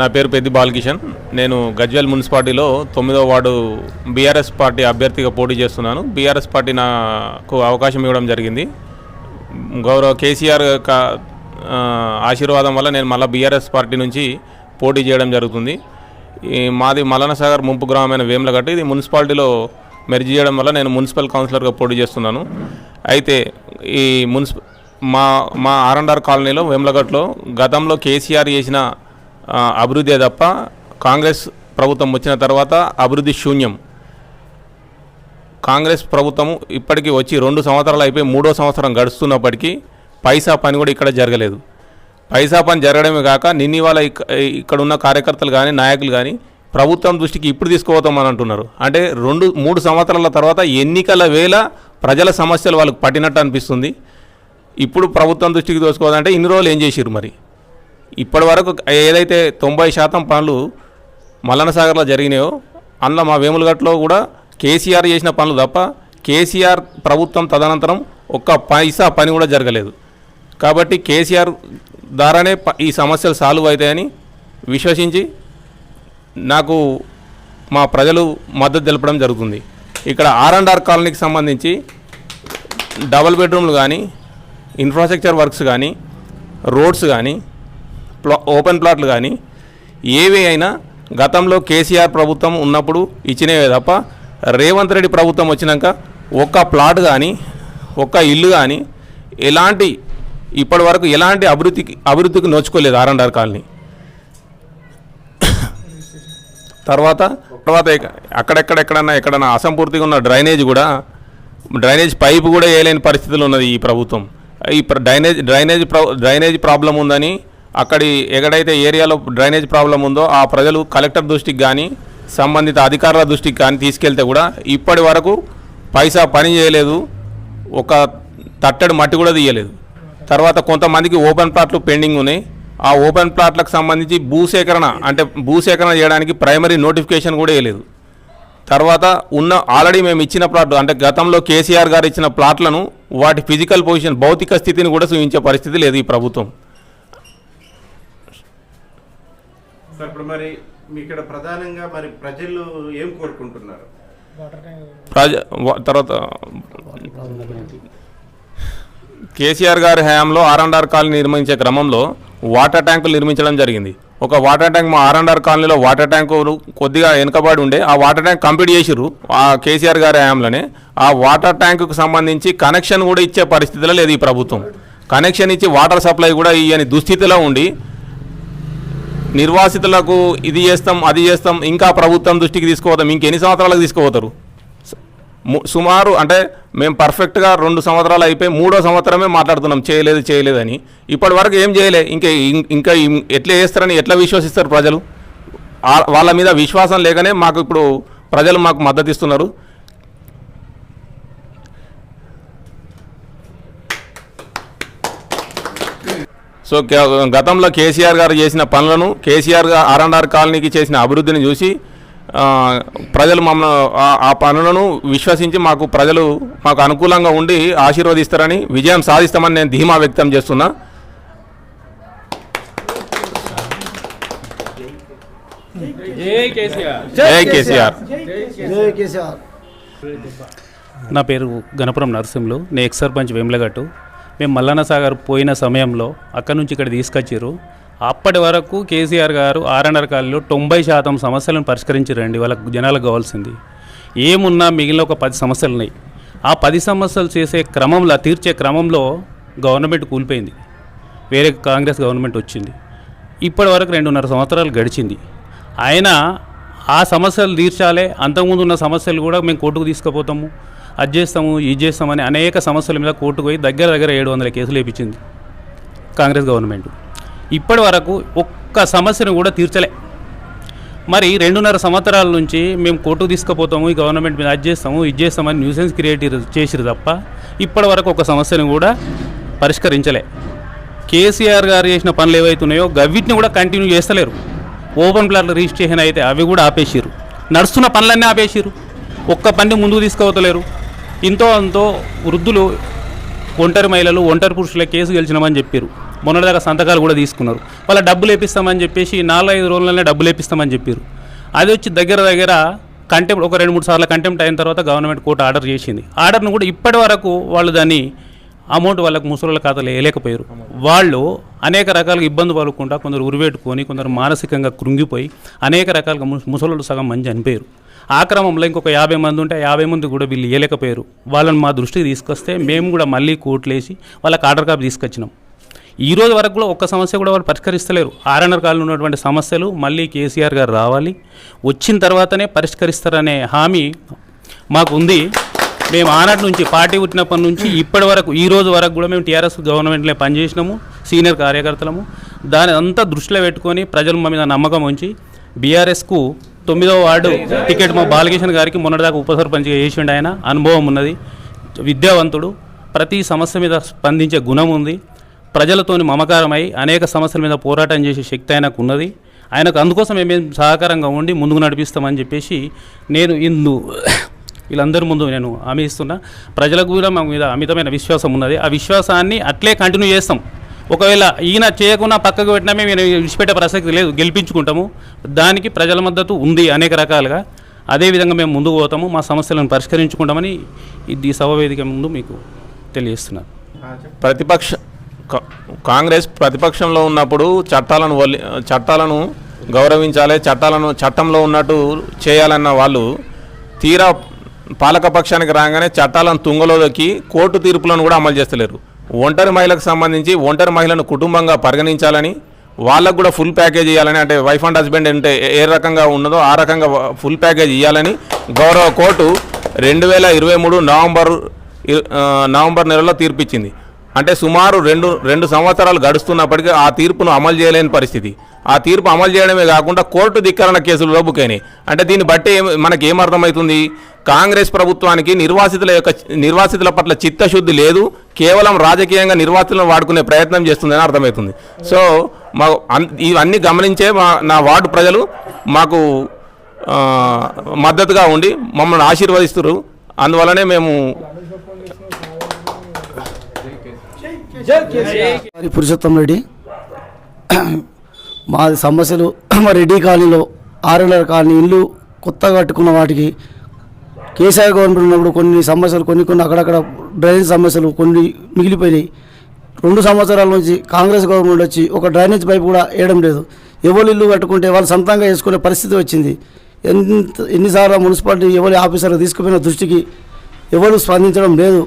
నా పేరు పెద్ది బాలకిషన్. నేను గజ్వేల్ మున్సిపాలిటీలో తొమ్మిదో వార్డు బీఆర్ఎస్ పార్టీ అభ్యర్థిగా పోటీ చేస్తున్నాను. బీఆర్ఎస్ పార్టీ నాకు అవకాశం ఇవ్వడం జరిగింది. గౌరవ కేసీఆర్ యొక్క ఆశీర్వాదం వల్ల నేను మళ్ళీ బీఆర్ఎస్ పార్టీ నుంచి పోటీ చేయడం జరుగుతుంది. ఈ మాది మలనసాగర్ ముంపు గ్రామమైన వేములగట్ట ఇది మున్సిపాలిటీలో మెర్జ్ చేయడం వల్ల నేను మున్సిపల్ కౌన్సిలర్గా పోటీ చేస్తున్నాను. అయితే ఈ మున్సిప మా మా ఆర్ఎండ్ఆర్ కాలనీలో వేములగట్లో గతంలో కేసీఆర్ చేసిన అభివృద్ధి తప్ప కాంగ్రెస్ ప్రభుత్వం వచ్చిన తర్వాత అభివృద్ధి శూన్యం. కాంగ్రెస్ ప్రభుత్వం ఇప్పటికీ వచ్చి రెండు సంవత్సరాలు అయిపోయి మూడో సంవత్సరం గడుస్తున్నప్పటికీ పైసా పని కూడా ఇక్కడ జరగలేదు. పైసా పని జరగడమే కాక నిన్న వాళ్ళ ఇక్కడ ఉన్న కార్యకర్తలు కానీ నాయకులు కానీ ప్రభుత్వం దృష్టికి ఇప్పుడు తీసుకుపోతామని అంటున్నారు. అంటే రెండు మూడు సంవత్సరాల తర్వాత ఎన్నికల వేళ ప్రజల సమస్యలు వాళ్ళకి పట్టినట్టు అనిపిస్తుంది. ఇప్పుడు ప్రభుత్వం దృష్టికి దోసుకోవాలంటే ఇన్ని రోజులు ఏం చేసిరు మరి? ఇప్పటి వరకు ఏదైతే తొంభై శాతం పనులు మల్లనసాగర్లో జరిగినాయో అందులో మా వేములగట్లో కూడా కేసీఆర్ చేసిన పనులు తప్ప కేసీఆర్ ప్రభుత్వం తదనంతరం ఒక్క పైసా పని కూడా జరగలేదు. కాబట్టి కేసీఆర్ ద్వారానే ప- ఈ సమస్యలు సాల్వ్ అవుతాయని విశ్వసించి నాకు మా ప్రజలు మద్దతు తెలపడం జరుగుతుంది. ఇక్కడ ఆర్ అండ్ ఆర్ కాలనీకి సంబంధించి డబల్ బెడ్రూమ్లు కానీ ఇన్ఫ్రాస్ట్రక్చర్ వర్క్స్ కానీ రోడ్స్ కానీ ఓపెన్ ప్లాట్లు కానీ ఏవి అయినా గతంలో కేసీఆర్ ప్రభుత్వం ఉన్నప్పుడు ఇచ్చినవే తప్ప రేవంత్ రెడ్డి ప్రభుత్వం వచ్చినాక ఒక్క ప్లాట్ కానీ ఒక్క ఇల్లు కానీ ఎలాంటి ఇప్పటి వరకు ఎలాంటి అభివృద్ధికి అభివృద్ధికి నోచుకోలేదు ఆర్ఎండ్ఆర్ కాలనీ. తర్వాత తర్వాత అక్కడెక్కడెక్కడన్నా ఎక్కడన్నా అసంపూర్తిగా ఉన్న డ్రైనేజ్ కూడా డ్రైనేజ్ పైపు కూడా వేయలేని పరిస్థితులు ఉన్నది ఈ ప్రభుత్వం. ఈ డ్రైనేజ్ డ్రైనేజ్ ప్రా డ్రైనేజ్ ప్రాబ్లం ఉందని అక్కడి ఎక్కడైతే ఏరియాలో డ్రైనేజ్ ప్రాబ్లం ఉందో ఆ ప్రజలు కలెక్టర్ దృష్టికి కానీ సంబంధిత అధికారుల దృష్టికి కానీ తీసుకెళ్తే కూడా ఇప్పటి వరకు పైసా పని చేయలేదు ఒక తట్టడి మట్టి కూడా తీయలేదు. తర్వాత కొంతమందికి ఓపెన్ ప్లాట్లు పెండింగ్ ఉన్నాయి. ఆ ఓపెన్ ప్లాట్లకు సంబంధించి భూసేకరణ అంటే భూసేకరణ చేయడానికి ప్రైమరీ నోటిఫికేషన్ కూడా వేయలేదు. తర్వాత ఉన్న ఆల్రెడీ మేము ఇచ్చిన ప్లాట్లు అంటే గతంలో కేసీఆర్ గారు ఇచ్చిన ప్లాట్లను వాటి ఫిజికల్ పొజిషన్ భౌతిక స్థితిని కూడా చూపించే పరిస్థితి లేదు ఈ ప్రభుత్వం. సార్ ఇప్పుడు మరి మీ ఇక్కడ ప్రధానంగా మరి ప్రజలు ఏం కోరుకుంటున్నారు? ప్రజ తర్వాత కేసీఆర్ గారి హయాంలో ఆర్ అండ్ ఆర్ కాలనీ నిర్మించే క్రమంలో వాటర్ ట్యాంకులు నిర్మించడం జరిగింది. ఒక వాటర్ ట్యాంక్ మా ఆర్ అండ్ ఆర్ కాలనీలో వాటర్ ట్యాంకులు కొద్దిగా వెనుకబడి ఉండే ఆ వాటర్ ట్యాంక్ కంప్లీట్ చేసిర్రు ఆ కేసీఆర్ గారి హయాంలోనే. ఆ వాటర్ ట్యాంకుకు సంబంధించి కనెక్షన్ కూడా ఇచ్చే పరిస్థితిలో లేదు ఈ ప్రభుత్వం. కనెక్షన్ ఇచ్చి వాటర్ సప్లై కూడా ఇయ్యని దుస్థితిలో ఉండి నిర్వాసితులకు ఇది చేస్తాం అది చేస్తాం ఇంకా ప్రభుత్వం దృష్టికి తీసుకుపోతాం ఇంకెన్ని సంవత్సరాలకు తీసుకుపోతారు? సుమారు అంటే మేము పర్ఫెక్ట్గా రెండు సంవత్సరాలు అయిపోయి మూడో సంవత్సరమే మాట్లాడుతున్నాం చేయలేదు చేయలేదని. ఇప్పటివరకు ఇప్పటి వరకు ఏం చేయలే ఇంకా ఇంకా ఎట్లా చేస్తారని ఎట్లా విశ్వసిస్తారు ప్రజలు? వాళ్ళ మీద విశ్వాసం లేకనే మాకు ఇప్పుడు ప్రజలు మాకు మద్దతు ఇస్తున్నారు సో గతంలో కేసీఆర్ గారు చేసిన పనులను కేసీఆర్గా ఆర్ అండ్ ఆర్ కాలనీకి చేసిన అభివృద్ధిని చూసి ప్రజలు మమ్మల్ని ఆ- పనులను విశ్వసించి మాకు ప్రజలు మాకు అనుకూలంగా ఉండి ఆశీర్వదిస్తారని విజయం సాధిస్తామని నేను ధీమా వ్యక్తం చేస్తున్నా. జై కేసీఆర్. జై కేసీఆర్. జై కేసీఆర్. నా పేరు గణపురం నరసింహులు. నేను ఎక్స్ సర్పంచ్ వేములగట్టు. మేము మల్లన్న సాగర్ పోయిన సమయంలో అక్కడ నుంచి ఇక్కడ తీసుకొచ్చారు అప్పటి వరకు కేసీఆర్ గారు ఆర్ఎన్ఆర్ కాలనీలో తొంభై శాతం సమస్యలను పరిష్కరించారండి వాళ్ళకు జనాలకు కావాల్సింది. ఏమున్నా మిగిలిన ఒక పది సమస్యలు ఉన్నాయి. ఆ పది సమస్యలు చేసే క్రమంలో తీర్చే క్రమంలో గవర్నమెంట్ కూలిపోయింది. వేరే కాంగ్రెస్ గవర్నమెంట్ వచ్చింది. ఇప్పటి వరకు రెండున్నర సంవత్సరాలు గడిచింది. అయినా ఆ సమస్యలు తీర్చాలే. అంతకుముందు ఉన్న సమస్యలు కూడా మేము కోర్టుకు తీసుకుపోతాము. అది చేస్తాము ఇది చేస్తామని అనేక సమస్యల మీద కోర్టుకు పోయి దగ్గర దగ్గర ఏడు వందల కేసులు వేయించింది కాంగ్రెస్ గవర్నమెంట్. ఇప్పటి వరకు ఒక్క సమస్యను కూడా తీర్చలే. మరి రెండున్నర సంవత్సరాల నుంచి మేము కోర్టుకు తీసుకుపోతాము ఈ గవర్నమెంట్ మీద అది చేస్తాము ఇది చేస్తామని న్యూసెన్స్ క్రియేట్ చేసిరు తప్ప ఇప్పటి వరకు ఒక సమస్యను కూడా పరిష్కరించలే. కేసీఆర్ గారు చేసిన పనులు ఏవైతున్నాయో గవిటిని కూడా కంటిన్యూ చేస్తలేరు. ఓపెన్ ప్లాట్ల రిజిస్ట్రేషన్ అయితే అవి కూడా ఆపేసిరు నడుస్తున్న పనులన్నీ ఆపేసిరు ఒక్క పని ముందుకు తీసుకోవతలేరు ఇంతో అంతో వృద్ధులు ఒంటరి మహిళలు ఒంటరి పురుషుల కేసు గెలిచినామని చెప్పారు మొన్నటిదాకా సంతకాలు కూడా తీసుకున్నారు. వాళ్ళ డబ్బులు వేపిస్తామని చెప్పేసి నాలుగైదు రోజులనే డబ్బులు వేపిస్తామని చెప్పారు అది వచ్చి దగ్గర దగ్గర కంటెంప్ట్ ఒక రెండు మూడు సార్లు కంటెంప్ట్ అయిన తర్వాత గవర్నమెంట్ కోర్టు ఆర్డర్ చేసింది. ఆర్డర్ను కూడా ఇప్పటి వరకు వాళ్ళు దాన్ని అమౌంట్ వాళ్ళకు ముసలి ఖాతాలో వేయలేకపోయారు వాళ్ళు అనేక రకాలుగా ఇబ్బంది పడకుండా కొందరు ఉరివేట్టుకొని కొందరు మానసికంగా కృంగిపోయి అనేక రకాలుగా ముసలు ముసలోళ్ళు సగం మంది చనిపోయారు. ఆ క్రమంలో ఇంకొక యాభై మంది ఉంటే యాభై మంది కూడా వీళ్ళు ఇవ్వలేకపోయారు వాళ్ళని మా దృష్టికి తీసుకొస్తే మేము కూడా మళ్ళీ కోట్లేసి వాళ్ళకి ఆర్డర్ కాపీ తీసుకొచ్చినాం. ఈ రోజు వరకు కూడా ఒక్క సమస్య కూడా వాళ్ళు పరిష్కరిస్తలేరు. ఆర్ఎన్ఆర్ కాలంలో ఉన్నటువంటి సమస్యలు మళ్ళీ కేసీఆర్ గారు రావాలి. వచ్చిన తర్వాతనే పరిష్కరిస్తారనే హామీ మాకు ఉంది మేము ఆనాటి నుంచి పార్టీ పుట్టినప్పటి నుంచి ఇప్పటి వరకు ఈ రోజు వరకు కూడా మేము టీఆర్ఎస్ గవర్నమెంట్లో పనిచేసినాము సీనియర్ కార్యకర్తలము. దాని అంతా దృష్టిలో పెట్టుకొని ప్రజలు మా మీద నమ్మకం ఉంచి బీఆర్ఎస్కు తొమ్మిదవ వార్డు టికెట్ మా బాలకృష్ణ గారికి మొన్నటిదాకా ఉప సర్పంచ్గా చేసిండు ఆయన. అనుభవం ఉన్నది. విద్యావంతుడు. ప్రతి సమస్య మీద స్పందించే గుణం ఉంది. ప్రజలతోని మమకారమై అనేక సమస్యల మీద పోరాటం చేసే శక్తి ఆయనకు ఉన్నది. ఆయనకు అందుకోసం మేము సహకారంగా ఉండి ముందుకు నడిపిస్తామని చెప్పేసి నేను ఇందు వీళ్ళందరి ముందు నేను హామీ ఇస్తున్నా. ప్రజలకు కూడా మా మీద అమితమైన విశ్వాసం ఉన్నది. ఆ విశ్వాసాన్ని అట్లే కంటిన్యూ చేస్తాం. ఒకవేళ ఈయన చేయకుండా పక్కకు పెట్టినా మేము విడిచిపెట్టే ప్రసక్తి లేదు. గెలిపించుకుంటాము. దానికి ప్రజల మద్దతు ఉంది అనేక రకాలుగా. అదేవిధంగా మేము ముందుకు పోతాము. మా సమస్యలను పరిష్కరించుకుంటామని ఇది ఈ సభ వేదిక ముందు మీకు తెలియజేస్తున్నాను ప్రతిపక్ష కా- కాంగ్రెస్ ప్రతిపక్షంలో ఉన్నప్పుడు చట్టాలను వల్లి చట్టాలను గౌరవించాలి చట్టాలను చట్టంలో ఉన్నట్టు చేయాలన్న వాళ్ళు తీరా పాలకపక్షానికి రాగానే చట్టాలను తుంగలో దొక్కి కోర్టు తీర్పులను కూడా అమలు చేస్తలేరు. ఒంటరి మహిళకు సంబంధించి ఒంటరి మహిళను కుటుంబంగా పరిగణించాలని వాళ్ళకు కూడా ఫుల్ ప్యాకేజ్ ఇవ్వాలని అంటే వైఫ్ అండ్ హస్బెండ్ అంటే ఏ- రకంగా ఉన్నదో ఆ రకంగా ఫుల్ ప్యాకేజ్ ఇవ్వాలని గౌరవ కోర్టు రెండు వేల ఇరవై మూడు నవంబర్ నవంబర్ నెలలో తీర్పిచ్చింది. అంటే సుమారు రెండు రెండు సంవత్సరాలు గడుస్తున్నప్పటికీ ఆ తీర్పును అమలు చేయలేని పరిస్థితి. ఆ తీర్పు అమలు చేయడమే కాకుండా కోర్టు ధిక్కరణ కేసులు లోపుకైనాయి అంటే దీన్ని బట్టి మనకి ఏమర్థమవుతుంది కాంగ్రెస్ ప్రభుత్వానికి నిర్వాసితుల యొక్క నిర్వాసితుల పట్ల చిత్తశుద్ధి లేదు కేవలం రాజకీయంగా నిర్వాసితులను వాడుకునే ప్రయత్నం చేస్తుందని అర్థమవుతుంది. సో మా అన్- ఇవన్నీ గమనించే మా నా వార్డు ప్రజలు మాకు మద్దతుగా ఉండి మమ్మల్ని ఆశీర్వదిస్తున్నారు అందువలనే మేము పురుషోత్తం రెడ్డి మా సమస్యలు మా రెడ్డి కాలనీలో ఆర్ఎల్ఆర్ కాలనీ ఇల్లు కొత్తగా కట్టుకున్న వాటికి కేసీఆర్ గవర్నమెంట్ ఉన్నప్పుడు కొన్ని సమస్యలు కొన్ని కొన్ని అక్కడక్కడ డ్రైనేజ్ సమస్యలు కొన్ని మిగిలిపోయినాయి. రెండు సంవత్సరాల నుంచి కాంగ్రెస్ గవర్నమెంట్ వచ్చి ఒక డ్రైనేజ్ పైపు కూడా వేయడం లేదు. ఎవరు ఇల్లు కట్టుకుంటే వాళ్ళు సొంతంగా వేసుకునే పరిస్థితి వచ్చింది. ఎంత ఎన్నిసార్లు మున్సిపాలిటీ ఎవరి ఆఫీసర్ తీసుకుపోయిన దృష్టికి ఎవరు స్పందించడం లేదు.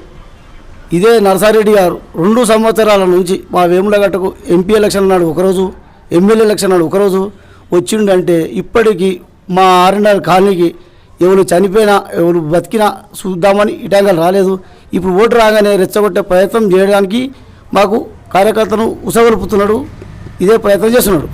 ఇదే నర్సారెడ్డి గారు రెండు సంవత్సరాల నుంచి మా వేములగట్టకు ఎంపీ ఎలక్షన్ నాడు ఒకరోజు ఎమ్మెల్యే ఎలక్షన్ నాడు ఒకరోజు వచ్చిండంటే ఇప్పటికీ మా ఆర్ఎన్ఆర్ కాలనీకి ఎవరు చనిపోయినా ఎవరు బతికినా చూద్దామని ఇటాంగలు రాలేదు. ఇప్పుడు ఓటు రాగానే రెచ్చగొట్టే ప్రయత్నం చేయడానికి మాకు కార్యకర్తను ఉసగొలుపుతున్నాడు. ఇదే ప్రయత్నం చేస్తున్నాడు.